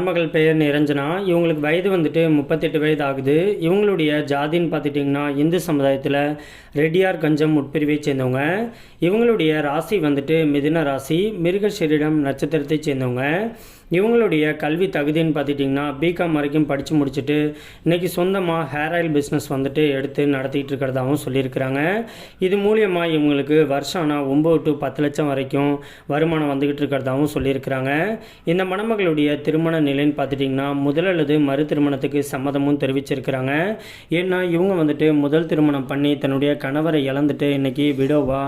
மணமகள் பெயர் நிரஞ்சனா. இவங்களுக்கு வயது வந்துட்டு முப்பத்தெட்டு வயது ஆகுது. இவங்களுடைய ஜாதின்னு பார்த்துட்டிங்கன்னா இந்து சமுதாயத்தில் ரெட்டியார் கஞ்சம் உட்பிரிவை சேர்ந்தவங்க. இவங்களுடைய ராசி வந்துட்டு மிதுன ராசி மிருகஷரிடம் நட்சத்திரத்தை சேர்ந்தவங்க. இவங்களுடைய கல்வி தகுதின்னு பார்த்துட்டிங்கன்னா பிகாம் வரைக்கும் படித்து முடிச்சுட்டு இன்றைக்கி சொந்தமாக ஹேர் ஆயில் பிஸ்னஸ் வந்துட்டு எடுத்து நடத்திக்கிட்டு இருக்கிறதாகவும் சொல்லியிருக்கிறாங்க. இது மூலியமாக இவங்களுக்கு வருஷம் ஆனால் ஒம்பது டு பத்து லட்சம் வரைக்கும் வருமானம் வந்துக்கிட்டு இருக்கிறதாகவும் சொல்லியிருக்கிறாங்க. இந்த மணமகளுடைய திருமண நிலைன்னு பார்த்துட்டிங்கன்னா முதல் அல்லது மறு திருமணத்துக்கு சம்மதமும் தெரிவிச்சிருக்கிறாங்க. ஏன்னா இவங்க வந்துட்டு முதல் திருமணம் பண்ணி தன்னுடைய கணவரை இழந்துட்டு இன்றைக்கி விடோவா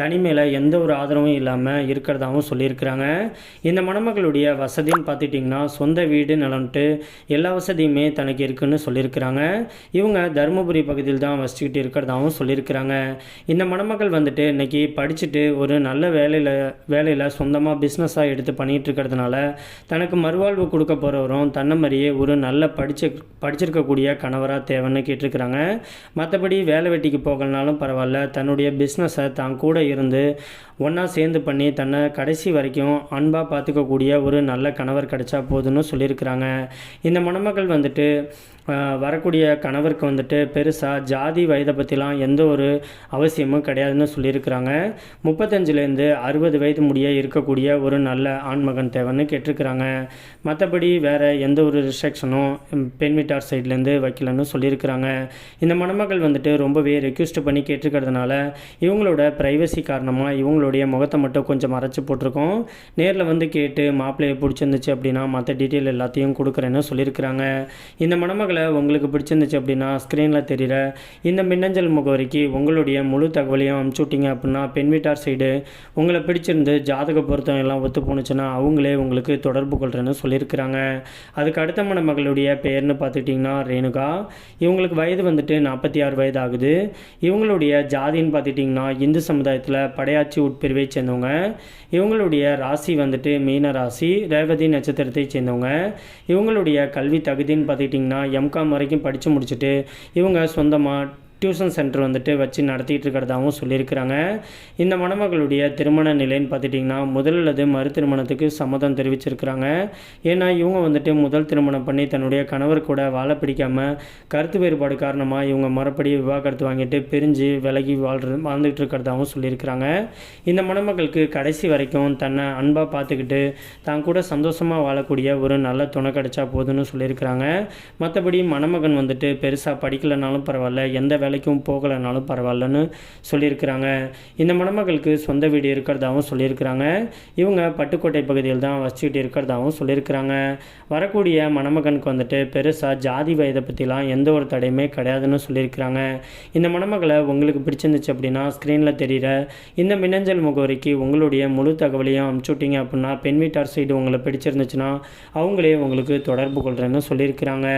தனிமையில் எந்த ஒரு ஆதரவும் இல்லாமல் இருக்கிறதாகவும் சொல்லியிருக்கிறாங்க. இந்த மணமகளுடைய வசதின்னு பார்த்துட்டிங்கன்னா சொந்த வீடு நலன்ட்டு எல்லா வசதியுமே தனக்கு இருக்குன்னு சொல்லியிருக்கிறாங்க. இவங்க தருமபுரி பகுதியில் தான் வசிச்சுக்கிட்டு இருக்கிறதாகவும் சொல்லியிருக்கிறாங்க. இந்த மணமகள் வந்துட்டு இன்னைக்கு படிச்சுட்டு ஒரு நல்ல வேலையில் வேலையில் சொந்தமாக பிஸ்னஸாக எடுத்து பண்ணிகிட்டு இருக்கிறதுனால தனக்கு மறுவாழ்வு கொடுக்க போகிறவரும் தன்னை மாதிரியே ஒரு நல்ல படிச்சு படிச்சிருக்கக்கூடிய கணவராக தேவைன்னு கேட்டிருக்கிறாங்க. மற்றபடி வேலை வெட்டிக்கு போகலனாலும் பரவாயில்ல. தன்னுடைய பிஸ்னஸை தான் கூட இருந்து ஒன்றா சேர்ந்து பண்ணி தன்னை கடைசி வரைக்கும் அன்பாக பார்த்துக்கக்கூடிய ஒரு நல்ல கணவர் கிடைச்சா போதுன்னு சொல்லியிருக்கிறாங்க. இந்த மணமகள் வந்துட்டு வரக்கூடிய கணவருக்கு வந்துட்டு பெருசாக ஜாதி வயதை பற்றிலாம் எந்த ஒரு அவசியமும் கிடையாதுன்னு சொல்லியிருக்கிறாங்க. முப்பத்தஞ்சுலேருந்து அறுபது வயது முடிய இருக்கக்கூடிய ஒரு நல்ல ஆண்மகன் தேவைன்னு கேட்டிருக்கிறாங்க. மற்றபடி வேறு எந்த ஒரு ரிஸ்ட்ரிக்ஷனும் பெண் வீட்டார் சைட்லேருந்து வைக்கலன்னு சொல்லியிருக்கிறாங்க. இந்த மணமகள் வந்துட்டு ரொம்பவே ரெக்யூஸ்ட் பண்ணி கேட்டிருக்கிறதுனால இவங்களோட ப்ரைவசி காரணமாக இவங்களுடைய முகத்தை மட்டும் கொஞ்சம் மறைச்சி போட்டிருக்கோம். நேரில் வந்து கேட்டு மாப்பிள்ளையை பிடிச்சிருந்துச்சு அப்படின்னா மற்ற டீட்டெயில் எல்லாத்தையும் கொடுக்குறேன்னு சொல்லியிருக்கிறாங்க. இந்த மணமகளை உங்களுக்கு பிடிச்சிருந்துச்சு அப்படின்னா ஸ்க்ரீனில் தெரிகிற இந்த மின்னஞ்சல் முகவரிக்கு உங்களுடைய முழு தகவலையும் அனுப்பிச்சு விட்டீங்க அப்படின்னா பெண் வீட்டார் சைடு உங்களை பிடிச்சிருந்து ஜாதக பொருத்தம் எல்லாம் ஒத்து போணுச்சுன்னா அவங்களே உங்களுக்கு தொடர்பு கொள்கிறேன்னு சொல்லியிருக்கிறாங்க. அதுக்கு அடுத்த மணமகளுடைய பெயர்னு பார்த்துக்கிட்டிங்கன்னா ரேணுகா. இவங்களுக்கு வயது வந்துட்டு நாற்பத்தி ஆறு வயது ஆகுது இவங்களுடைய ஜாதின்னு பார்த்துட்டிங்கன்னா இந்து சமுதாயத்தில் படையாச்சி உட்பிரிவை சேர்ந்தவங்க. இவங்களுடைய ராசி வந்துட்டு மீன ராசி ரேவதி நட்சத்திரத்தை சேர்ந்தவங்க. இவங்களுடைய கல்வி தகுதின்னு பார்த்துக்கிட்டிங்கன்னா எம் எம்காம் வரைக்கும் படித்து முடிச்சுட்டு இவங்க சொந்தமாக டியூஷன் சென்டர் வந்துட்டு வச்சு நடத்திட்டு இருக்கிறதாகவும் சொல்லியிருக்கிறாங்க. இந்த மணமகளுடைய திருமண நிலைன்னு பார்த்துட்டிங்கன்னா முதல் அல்லது மறு திருமணத்துக்கு சம்மதம் தெரிவிச்சிருக்கிறாங்க. ஏன்னா இவங்க வந்துட்டு முதல் திருமணம் பண்ணி தன்னுடைய கணவர் கூட வாழ பிடிக்காமல் கருத்து வேறுபாடு காரணமாக இவங்க மறுபடி விவாகரத்து வாங்கிட்டு பிரிஞ்சு விலகி வாழ்ற வாழ்ந்துகிட்டு இருக்கிறதாகவும் சொல்லியிருக்கிறாங்க. இந்த மணமகளுக்கு கடைசி வரைக்கும் தன்னை அன்பாக பார்த்துக்கிட்டு தான் கூட சந்தோஷமாக வாழக்கூடிய ஒரு நல்ல துணை கிடைச்சா போதும்னு சொல்லியிருக்கிறாங்க. மற்றபடி மணமகன் வந்துட்டு பெருசாக படிக்கலைனாலும் பரவாயில்ல எந்த வேலைக்கும் போகலைனாலும் பரவாயில்லன்னு சொல்லியிருக்கிறாங்க. இந்த மணமகளுக்கு சொந்த வீடு இருக்கிறதாகவும் சொல்லியிருக்கிறாங்க. இவங்க பட்டுக்கோட்டை பகுதியில் தான் வசிச்சுக்கிட்டு இருக்கிறதாகவும் சொல்லியிருக்கிறாங்க. வரக்கூடிய மணமகனுக்கு வந்துட்டு பெருசாக ஜாதி வயதை பற்றிலாம் எந்த ஒரு தடையுமே கிடையாதுன்னு சொல்லியிருக்கிறாங்க. இந்த மணமகளை உங்களுக்கு பிடிச்சிருந்துச்சு அப்படின்னா ஸ்க்ரீனில் தெரிகிற இந்த மின்னஞ்சல் முகவரிக்கு உங்களுடைய முழு தகவலையும் அனுப்பிச்சுட்டிங்க அப்படின்னா பெண் வீட்டார் சைடு உங்களை பிடிச்சிருந்துச்சுன்னா அவங்களே உங்களுக்கு தொடர்பு கொள்கிறேன்னு சொல்லியிருக்கிறாங்க.